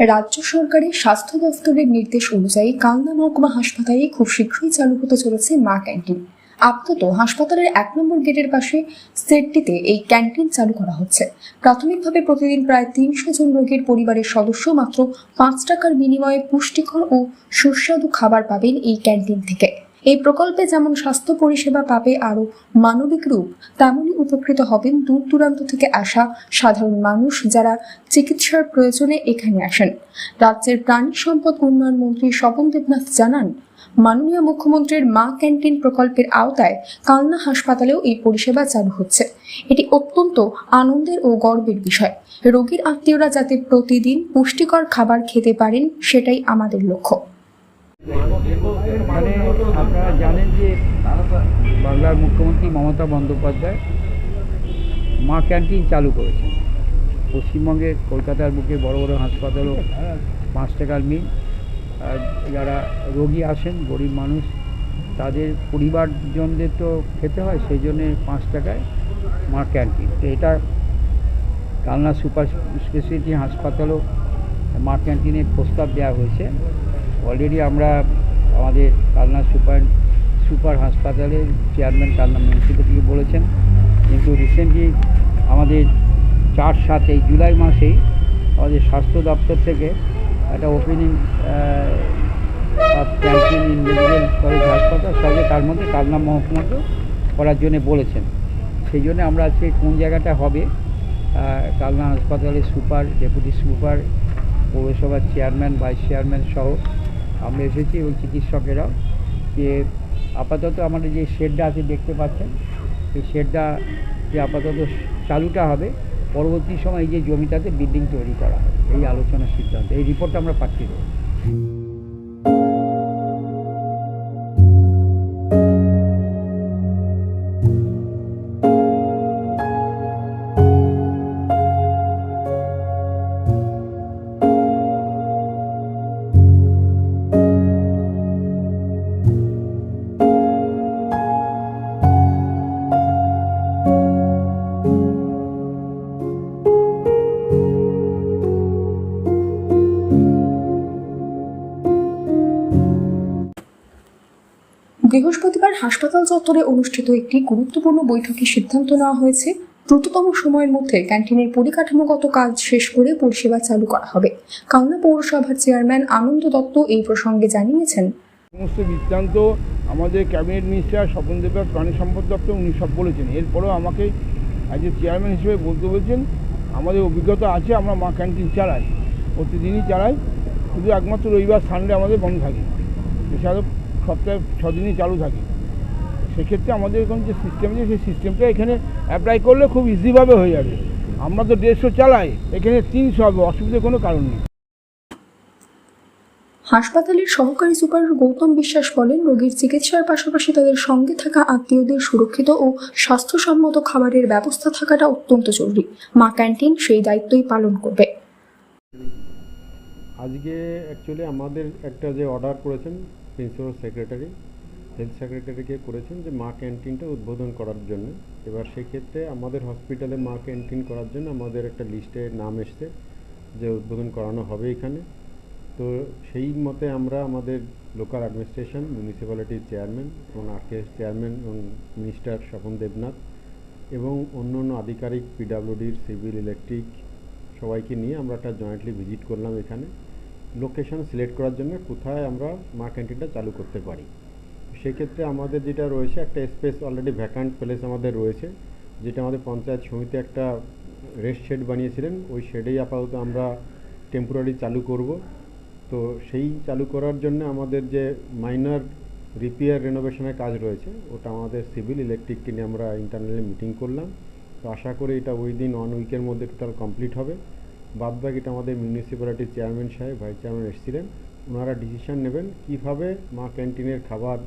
রাজ্য সরকারের স্বাস্থ্য দফতরের নির্দেশ অনুযায়ী কালনা মহকুমা হাসপাতালে খুব শীঘ্রই চালু হতে চলেছে মা ক্যান্টিন। আপাতত হাসপাতালের এক নম্বর গেটের পাশে সেটটিতে এই ক্যান্টিন চালু করা হচ্ছে। প্রাথমিকভাবে প্রতিদিন প্রায় তিনশো জন রোগীর পরিবারের সদস্য মাত্র পাঁচ টাকার বিনিময়ে পুষ্টিকর ও সুস্বাদু খাবার পাবেন এই ক্যান্টিন থেকে। এই প্রকল্পে যেমন স্বাস্থ্য পরিষেবা পাবে আরও মানবিক রূপ, তেমনই উপকৃত হবেন দূর দূরান্ত থেকে আসা সাধারণ মানুষ যারা চিকিৎসার প্রয়োজনে এখানে আসেন। রাজ্যের প্রাণী সম্পদ উন্নয়ন মন্ত্রী স্বপন দেবনাথ জানান, মাননীয় মুখ্যমন্ত্রীর মা ক্যান্টিন প্রকল্পের আওতায় কালনা হাসপাতালেও এই পরিষেবা চালু হচ্ছে। এটি অত্যন্ত আনন্দের ও গর্বের বিষয়। রোগীর আত্মীয়রা যাতে প্রতিদিন পুষ্টিকর খাবার খেতে পারেন, সেটাই আমাদের লক্ষ্য। মানে আপনারা জানেন যে বাংলার মুখ্যমন্ত্রী মমতা বন্দ্যোপাধ্যায় মা ক্যান্টিন চালু করেছেন। পশ্চিমবঙ্গের কলকাতার বুকে বড় বড় হাসপাতালও পাঁচ টাকার মিল। যারা রোগী আসেন, গরিব মানুষ, তাদের পরিবারজনদের তো খেতে হয় সেই জন্যে পাঁচ টাকায় মা ক্যান্টিন। তো এটা কালনা সুপার স্পেশালিটি হাসপাতালও মা ক্যান্টিনের প্রস্তাব দেওয়া হয়েছে। অলরেডি আমরা আমাদের কালনা সুপার সুপার হাসপাতালের চেয়ারম্যান কালনা মিউনিসিপ্যালিটিকে বলেছেন। কিন্তু রিসেন্টলি আমাদের চার সাত এই জুলাই মাসেই আমাদের স্বাস্থ্য দপ্তর থেকে একটা ওপেনিং ক্যান্টিন ইন্ডিভিজুয়াল কলেজ হাসপাতাল সঙ্গে তার মধ্যে কালনা মহকুমাকেও করার জন্য বলেছেন। সেই জন্য আমরা আজকে কোন জায়গাটা হবে কালনা হাসপাতালের সুপার ডেপুটি সুপার, পৌরসভার চেয়ারম্যান ভাইস চেয়ারম্যান সহ আমরা এসেছি এবং চিকিৎসকেরাও, যে আপাতত আমাদের যে শেডটা আছে দেখতে পাচ্ছেন এই শেডটা যে আপাতত চালুটা হবে, পরবর্তী সময় এই যে জমিটাতে বিল্ডিং তৈরি করা হবে, এই আলোচনার সিদ্ধান্ত, এই রিপোর্টটা আমরা পাচ্ছি। বৃহস্পতিবার হাসপাতাল চত্বরে অনুষ্ঠিত একটি গুরুত্বপূর্ণ বৈঠকে সিদ্ধান্ত নেওয়া হয়েছে। দ্রুততম সময়ের মধ্যে ক্যান্টিনের পরিকাঠামোগত কাজ শেষ করে পরিষেবা চালু করা হবে। কালনা পৌরসভার চেয়ারম্যান আনন্দ দত্ত এই প্রসঙ্গে জানিয়েছেন। সমস্ত বৃত্তান্ত আমাদের ক্যাবিনেট মিনিস্টার স্বপন দেবনাথ প্রাণী সম্পদ দপ্তর উনি সব বলেছেন। এরপরেও আমাকে অ্যাজ এ চেয়ারম্যান হিসেবে বলতে বলছেন, আমাদের অভিজ্ঞতা আছে, আমরা মা ক্যান্টিন চালাই, প্রতিদিনই চালাই। শুধু একমাত্র রবিবার সানডে আমাদের বন্ধ থাকে। এছাড়াও সপ্তাহে ছদিনই চালু থাকে। সেক্ষেত্রে আমাদের এখন যে সিস্টেম আছে, সেই সিস্টেমটা এখানে অ্যাপ্লাই করলে খুব ইজিভাবে হয়ে যাবে। আমরা তো দেড়শো চালাই, এখানে তিনশো হবে, অসুবিধার কোনো কারণ নেই। হাসপাতালের সহকারী সুপার গৌতম বিশ্বাস বলেন, রোগীর চিকিৎসার পাশাপাশি তাদের সঙ্গে থাকা আত্মীয়দের সুরক্ষিত ও স্বাস্থ্যসম্মত খাবারের ব্যবস্থা থাকাটা অত্যন্ত জরুরি। মা ক্যান্টিন সেই দায়িত্বই পালন করবে। আজকে অ্যাকচুয়ালি আমাদের একটা যে অর্ডার করেছেন প্রিন্সিপাল সেক্রেটারি হেলথ সেক্রেটারিকে করেছেন যে মা ক্যান্টিনটা উদ্বোধন করার জন্য। এবার সেক্ষেত্রে আমাদের হসপিটালে মা ক্যান্টিন করার জন্য আমাদের একটা লিস্টে নাম এসছে যে উদ্বোধন করানো হবে এখানে। তো সেই মতে আমরা আমাদের লোকাল অ্যাডমিনিস্ট্রেশন মিউনিসিপ্যালিটির চেয়ারম্যান এবং আরকেএস চেয়ারম্যান এবং মিনিস্টার স্বপন দেবনাথ এবং অন্য অন্য আধিকারিক পিডাব্লিউডির সিভিল ইলেকট্রিক সবাইকে নিয়ে আমরা একটা জয়েন্টলি ভিজিট করলাম এখানে। লোকেশন সিলেক্ট করার জন্য কোথায় আমরা মা ক্যান্টিনটা চালু করতে পারি। সেক্ষেত্রে আমাদের যেটা রয়েছে, একটা স্পেস অলরেডি ভ্যাকান্ট প্লেস আমাদের রয়েছে, যেটা আমাদের পঞ্চায়েত সমিতি একটা রেস্ট শেড বানিয়েছিলেন। ওই শেডেই আপাতত আমরা টেম্পোরারি চালু করব। তো সেই চালু করার জন্য আমাদের যে মাইনার রিপেয়ার রেনোভেশনের কাজ রয়েছে, ওটা আমাদের সিভিল ইলেকট্রিককে নিয়ে আমরা ইন্টারনালি মিটিং করলাম। তো আশা করি এটা উইদিন ওয়ান উইকের মধ্যে টোটাল কমপ্লিট হবে। বাদ বাকিটা আমাদের মিউনিসিপ্যালিটির চেয়ারম্যান সাহেব ভাইস চেয়ারম্যান এসেছিলেন। ওনারা ডিসিশান নেবেন কীভাবে মা ক্যান্টিনের খাবার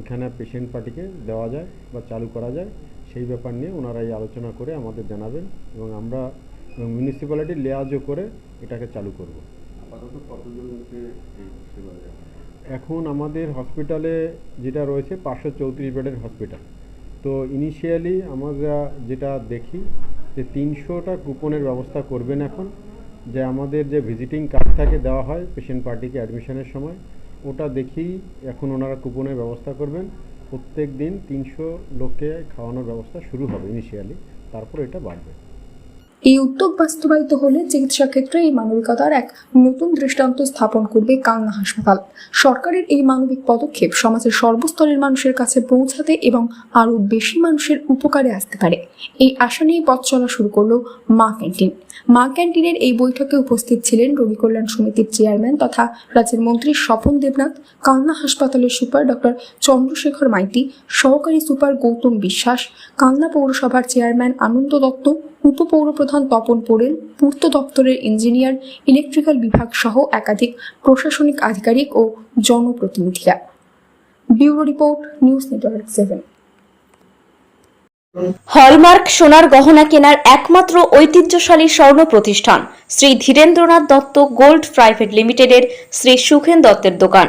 এখানে পেশেন্ট পার্টিকে দেওয়া যায় বা চালু করা যায় সেই ব্যাপার নিয়ে ওনারা এই আলোচনা করে আমাদের জানাবেন এবং আমরা মিউনিসিপ্যালিটি লেয়াজও করে এটাকে চালু করব। এখন আমাদের হসপিটালে যেটা রয়েছে পাঁচশো চৌত্রিশ বেডের হসপিটাল তো ইনিশিয়ালি আমরা যেটা দেখি যে তিনশোটা কুপনের ব্যবস্থা করবেন এখন। যে আমাদের যে ভিজিটিং কার্ড থাকে দেওয়া হয় পেশেন্ট পার্টিকে অ্যাডমিশনের সময়, ওটা দেখেই এখন ওনারা কুপনের ব্যবস্থা করবেন। প্রত্যেক দিন তিনশো লোককে খাওয়ানোর ব্যবস্থা শুরু হবে ইনিশিয়ালি তারপর এটা বাড়বে। এই উদ্যোগ বাস্তবায়িত হলে চিকিৎসা ক্ষেত্রে এই মানবিকতার এক নতুন দৃষ্টান্ত স্থাপন করবে কালনা হাসপাতাল। সরকারের এই মানবিক পদক্ষেপ সমাজের সর্বস্তরের মানুষের কাছে পৌঁছাতে এবং আরও বেশি মানুষের উপকারে আসতে পারে। এই আশা নিয়ে পথ চলা শুরু করল মা ক্যান্টিন। মা ক্যান্টিনের এই বৈঠকে উপস্থিত ছিলেন রোগী কল্যাণ সমিতির চেয়ারম্যান তথা রাজ্যের মন্ত্রী স্বপন দেবনাথ, কালনা হাসপাতালের সুপার ডক্টর চন্দ্রশেখর মাইতি, সহকারী সুপার গৌতম বিশ্বাস, কালনা পৌরসভার চেয়ারম্যান আনন্দ দত্ত উপপৌরপ্রধান তপন পোড়েল, পূর্ত দপ্তরের ইঞ্জিনিয়ার, ইলেকট্রিক্যাল বিভাগ সহ একাধিক প্রশাসনিক আধিকারিক ও জনপ্রতিনিধিরা। Bureau report, news network seven. Hallmark সোনার গহনা কেনার একমাত্র ঐতিহ্যশালী স্বর্ণ প্রতিষ্ঠান শ্রী ধীরেন্দ্রনাথ দত্ত গোল্ড প্রাইভেট লিমিটেডের শ্রী সুখেন দত্তের দোকান।